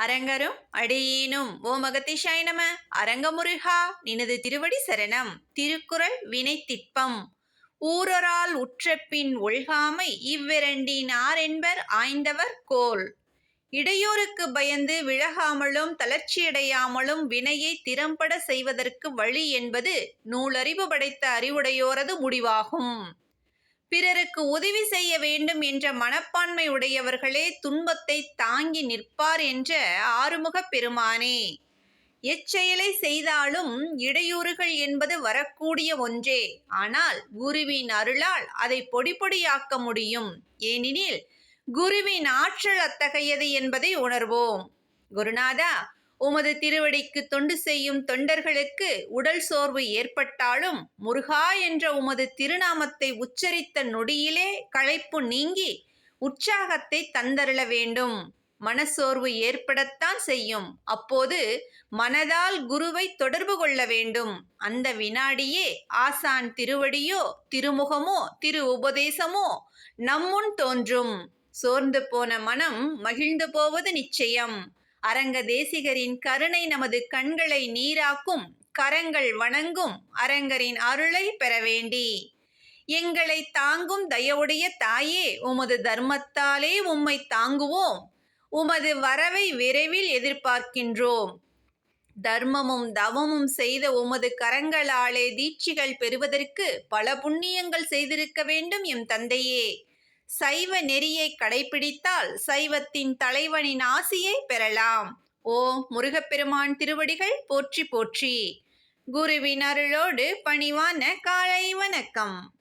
அரங்கரும் அடியேனும். ஓ மகத்திஷாய் நம. அரங்கமுருகா நினது திருவடி சரணம். திருக்குறள் வினை திட்பம். ஊரரால் உற்றப்பின் ஒழ்காமை இவ்விரண்டின் ஆரென்பர் ஆய்ந்தவர் கோல். இடையூறுக்கு பயந்து விழகாமலும் தளர்ச்சியடையாமலும் வினையை திறம்பட செய்வதற்கு வழி என்பது நூலறிவு படைத்த அறிவுடையோரது முடிவாகும். பிறருக்கு உதவி செய்ய வேண்டும் என்ற மனப்பான்மை உடையவர்களே துன்பத்தை தாங்கி நிற்பார் என்ற ஆறுமுகப் பெருமானே. எச்செயலை செய்தாலும் இடையூறுகள் என்பது வரக்கூடிய ஒன்றே. ஆனால் குருவின் அருளால் அதை பொடி பொடியாக்க முடியும். ஏனெனில் குருவின் ஆற்றல் அத்தகையது என்பதை உணர்வோம். குருநாதா உமது திருவடிக்கு தொண்டு செய்யும் தொண்டர்களுக்கு உடல் சோர்வு ஏற்பட்டாலும் முருகா என்ற உமது திருநாமத்தை உச்சரித்த நொடியிலே களைப்பு நீங்கி உற்சாகத்தை தந்தருள வேண்டும். மனசோர்வு ஏற்படத்தான் செய்யும். அப்போது மனதால் குருவை தொடர்பு கொள்ள வேண்டும். அந்த வினாடியே ஆசான் திருவடியோ திருமுகமோ திரு உபதேசமோ நம்முன் தோன்றும். சோர்ந்து போன மனம் மகிழ்ந்து போவது நிச்சயம். அரங்க தேசிகரின் கருணை நமது கண்களை நீராக்கும் கரங்கள் வணங்கும் அரங்கரின் அருளை பெற வேண்டி எங்களை தாங்கும் தயவுடைய தாயே உமது தர்மத்தாலே உம்மை தாங்குவோம். உமது வரவை விரைவில் எதிர்பார்க்கின்றோம். தர்மமும் தவமும் செய்த உமது கரங்களாலே தீட்சிகள் பெறுவதற்கு பல புண்ணியங்கள் செய்திருக்க வேண்டும் எம் தந்தையே. சைவ நெறியை கடைபிடித்தால் சைவத்தின் தலைவனின் ஆசியை பெறலாம். ஓ முருகப்பெருமான் திருவடிகள் போற்றி போற்றி. குருவின் அருளோடு பணிவான காலை வணக்கம்.